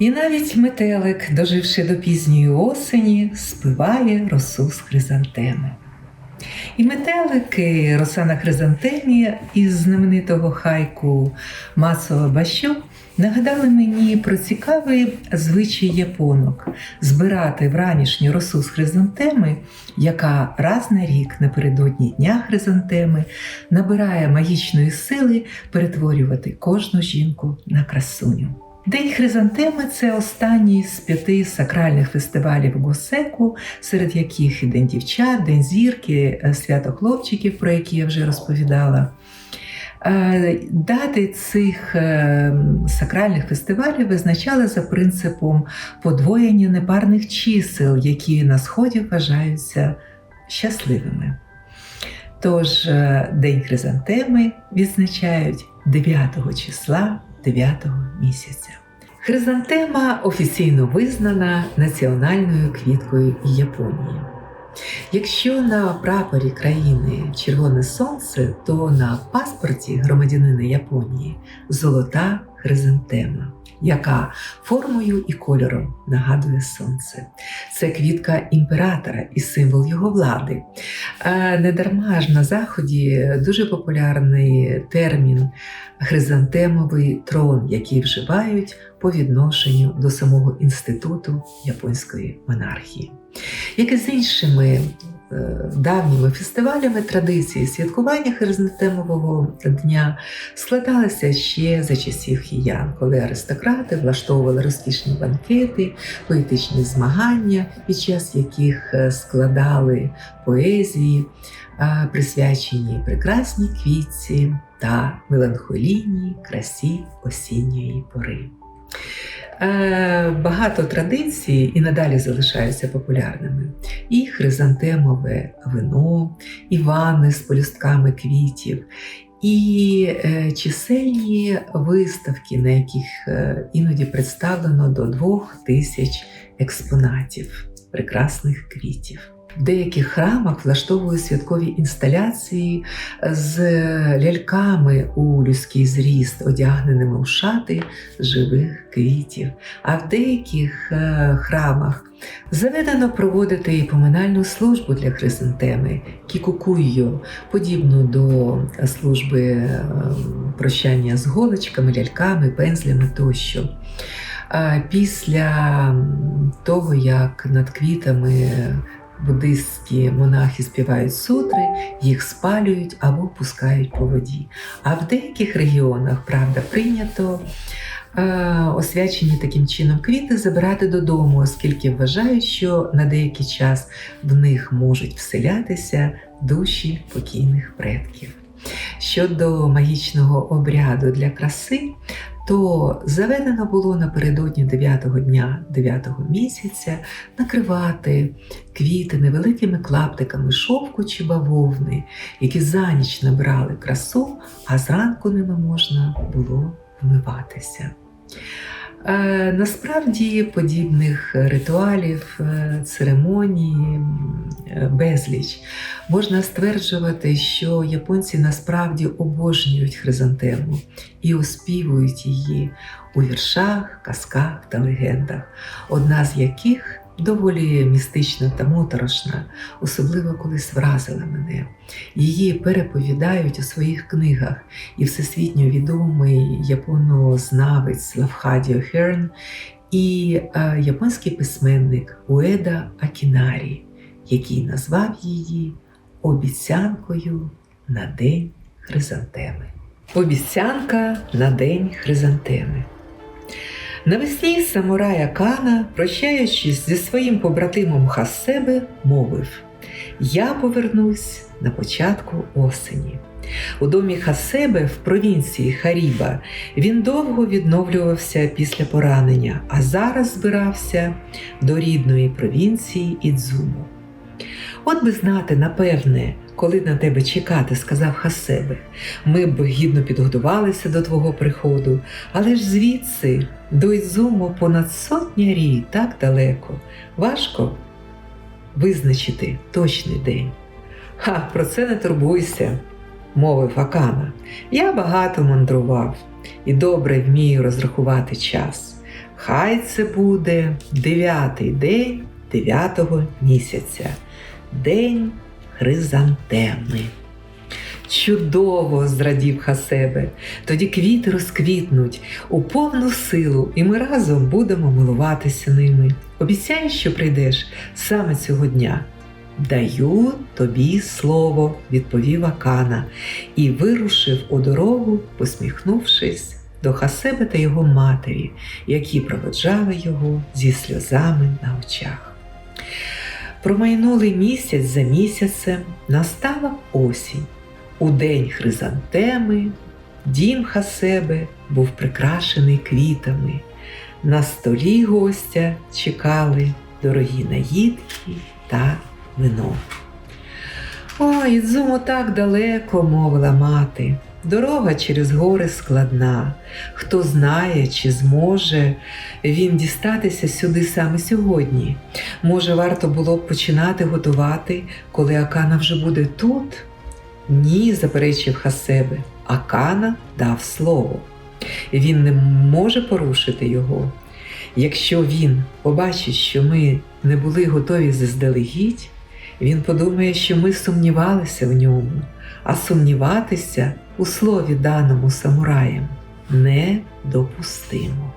І навіть метелик, доживши до пізньої осені, спиває росу з хризантеми. І метелики роса на хризантемі із знаменитого хайку Масова Бащо нагадали мені про цікавий звичай японок збирати вранішню росу з хризантеми, яка раз на рік напередодні дня хризантеми набирає магічної сили перетворювати кожну жінку на красуню. День хризантеми це останній з п'яти сакральних фестивалів Госеку, серед яких і День дівчат, День зірки, е, свято хлопчиків, про які я вже розповідала. Е, Дати цих е, сакральних фестивалів визначали за принципом подвоєння непарних чисел, які на сході вважаються щасливими. Тож День хризантеми відзначають 9 числа 9 місяця. Хризантема офіційно визнана національною квіткою Японії. Якщо на прапорі країни червоне сонце, то на паспорті громадянина Японії золота хризантема, яка формою і кольором нагадує сонце. Це квітка імператора і символ його влади. Е, Недарма ж на заході дуже популярний термін хризантемовий трон, який вживають по відношенню до самого інституту японської монархії. Як і з іншими давніми фестивалями традиції святкування хризантемового дня складалися ще за часів хіян, коли аристократи влаштовували розкішні банкети, поетичні змагання, під час яких е, складали поезії, е, присвячені прекрасній квітці та меланхолійній красі осінньої пори. Е, Багато традицій і надалі залишаються популярними. І хризантемове вино, і ванни з полюстками квітів, і е, чисельні виставки, на яких е, іноді представлено до двох тисяч експонатів прекрасних квітів. В деяких храмах влаштовують святкові інсталяції з ляльками у людський зріст, одягненими у шати живих квітів. А в деяких е, храмах заведено проводити і поминальну службу для хризантеми кікукуйо, подібну до служби е, прощання з голочками, ляльками, пензлями тощо. Після того, як над квітами буддистські монахи співають сутри, їх спалюють або пускають по воді. А в деяких регіонах, правда, прийнято е, освячені таким чином квіти забирати додому, оскільки вважають, що на деякий час в них можуть вселятися душі покійних предків. Щодо магічного обряду для краси, то заведено було напередодні 9-го дня 9-го місяця накривати квіти невеликими клаптиками шовку чи бавовни, які за ніч набрали красу, а зранку ними можна було вмиватися. Е, Насправді подібних ритуалів, е, церемоній е, безліч. Можна стверджувати, що японці насправді обожнюють хризантему і оспівують її у віршах, казках та легендах, одна з яких доволі містична та моторошна, особливо колись вразила мене. Її переповідають у своїх книгах, і всесвітньо відомий японознавець Лавхадіо Херн і е, японський письменник Уеда Акінарі, який назвав її обіцянкою на День Хризантеми. Обіцянка на День Хризантеми. Навесні самурая Кана, прощаючись зі своїм побратимом Хасебе, мовив: Я повернусь на початку осені. У домі Хасебе в провінції Харіба він довго відновлювався після поранення, а зараз збирався до рідної провінції Ідзуму. От би знати, напевне, коли на тебе чекати, сказав Хасебе, ми б гідно підготувалися до твого приходу, але ж звідси до Ізуму понад сотня рій так далеко. Важко визначити точний день. Ха, про це не турбуйся, мовив Акана. Я багато мандрував і добре вмію розрахувати час. Хай це буде дев'ятий день дев'ятого місяця, день хризантеми. Чудово зрадів Хасебе, тоді квіти розквітнуть у повну силу, і ми разом будемо милуватися ними. Обіцяєш, що прийдеш саме цього дня. Даю тобі слово, відповів Акана, і вирушив у дорогу, посміхнувшись до Хасебе та його матері, які проведжали його зі сльозами на очах. Промайнули місяць за місяцем, настала осінь. У день хризантеми дім Хасебе був прикрашений квітами. На столі гостя чекали дорогі наїдки та вино. Ой, Ідзумо так далеко, мовила мати. Дорога через гори складна. Хто знає, чи зможе він дістатися сюди саме сьогодні. Може, варто було б починати готувати, коли Акана вже буде тут? Ні, заперечив Хасебе. Акана дав слово. Він не може порушити його. Якщо він побачить, що ми не були готові заздалегідь, він подумає, що ми сумнівалися в ньому, а сумніватися у слові даному самураєм недопустимо.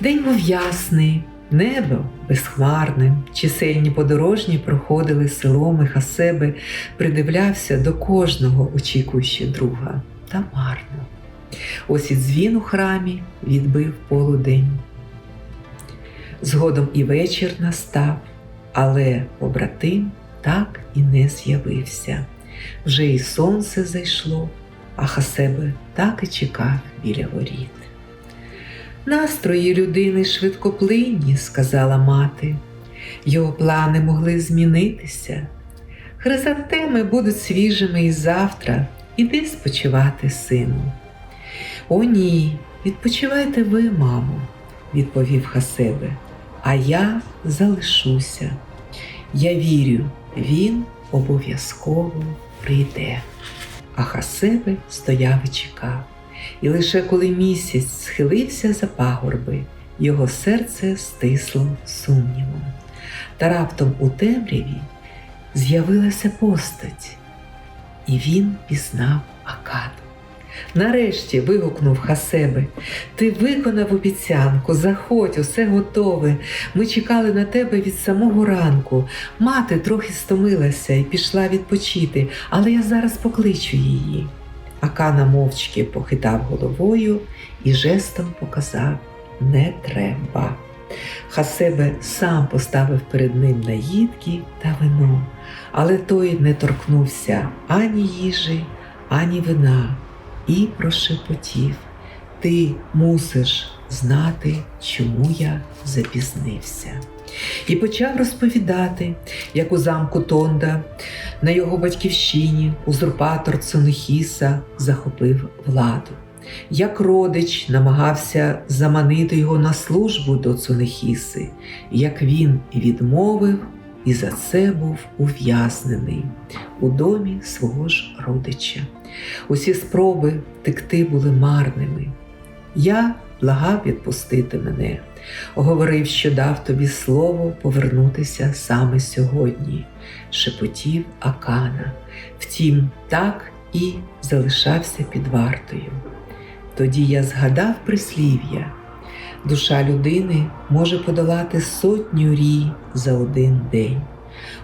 День був ясний, небо безхмарне, чисельні подорожні проходили селом і Хасебе придивлявся до кожного, очікуючи друга, та марно. Ось і дзвін у храмі відбив полудень. Згодом і вечір настав, але побратим так і не з'явився. Вже і сонце зайшло, а Хасебе так і чекав біля воріт. Настрої людини швидкоплинні, сказала мати. Його плани могли змінитися. Хризантеми будуть свіжими і завтра. Іди спочивати, сину. О, ні, відпочивайте ви, мамо, відповів Хасебе, а я залишуся. Я вірю, він обов'язково прийде. А Хасебе стояв і чекав. І лише коли місяць схилився за пагорби, його серце стисло сумнівом. Та раптом у темряві з'явилася постать, і він пізнав Акаду. Нарешті вигукнув Хасебе, ти виконав обіцянку, заходь, усе готове. Ми чекали на тебе від самого ранку. Мати трохи стомилася і пішла відпочити, але я зараз покличу її. Акана мовчки похитав головою і жестом показав не треба. Хасебе сам поставив перед ним наїдки та вино, але той не торкнувся ані їжі, ані вина і прошепотів. Ти мусиш знати, чому я запізнився. І почав розповідати, як у замку Тонда на його батьківщині узурпатор Цунихіса захопив владу. Як родич намагався заманити його на службу до Цунихіси, як він відмовив і за це був ув'язнений у домі свого ж родича. Усі спроби втекти були марними. Я благав відпустити мене, говорив, що дав тобі слово повернутися саме сьогодні, шепотів Акана. Втім, так і залишався під вартою. Тоді я згадав прислів'я. Душа людини може подолати сотню рій за один день.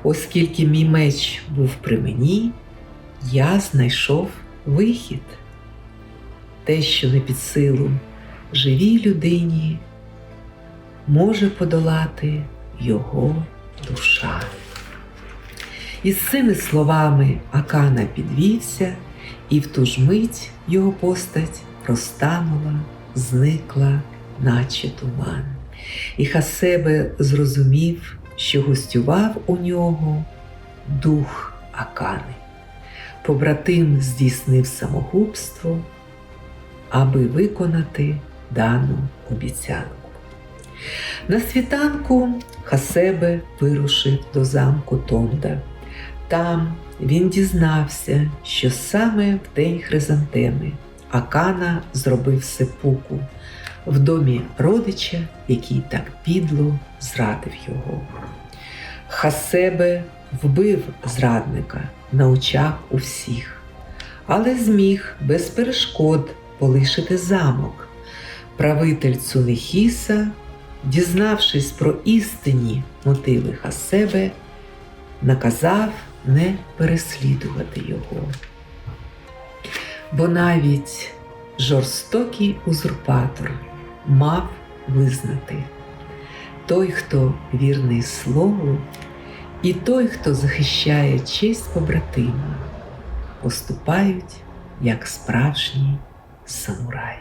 Оскільки мій меч був при мені, я знайшов вихід. Те, що не під силу живій людині, може подолати його душа. І з цими словами Акана підвівся, і в ту ж мить його постать розтанула, зникла, наче туман. І Хасебе зрозумів, що гостював у нього дух Акани. Побратим здійснив самогубство, аби виконати дану обіцянку. На світанку Хасебе вирушив до замку Тонда. Там він дізнався, що саме в день Хризантеми Акана зробив сепуку, в домі родича, який так підло зрадив його. Хасебе вбив зрадника на очах у всіх, але зміг без перешкод полишити замок. Правитель Цунехіса, дізнавшись про істинні мотиви Хасебе, наказав не переслідувати його. Бо навіть жорстокий узурпатор мав визнати той, хто вірний слову, і той, хто захищає честь побратима, поступають як справжні самураї.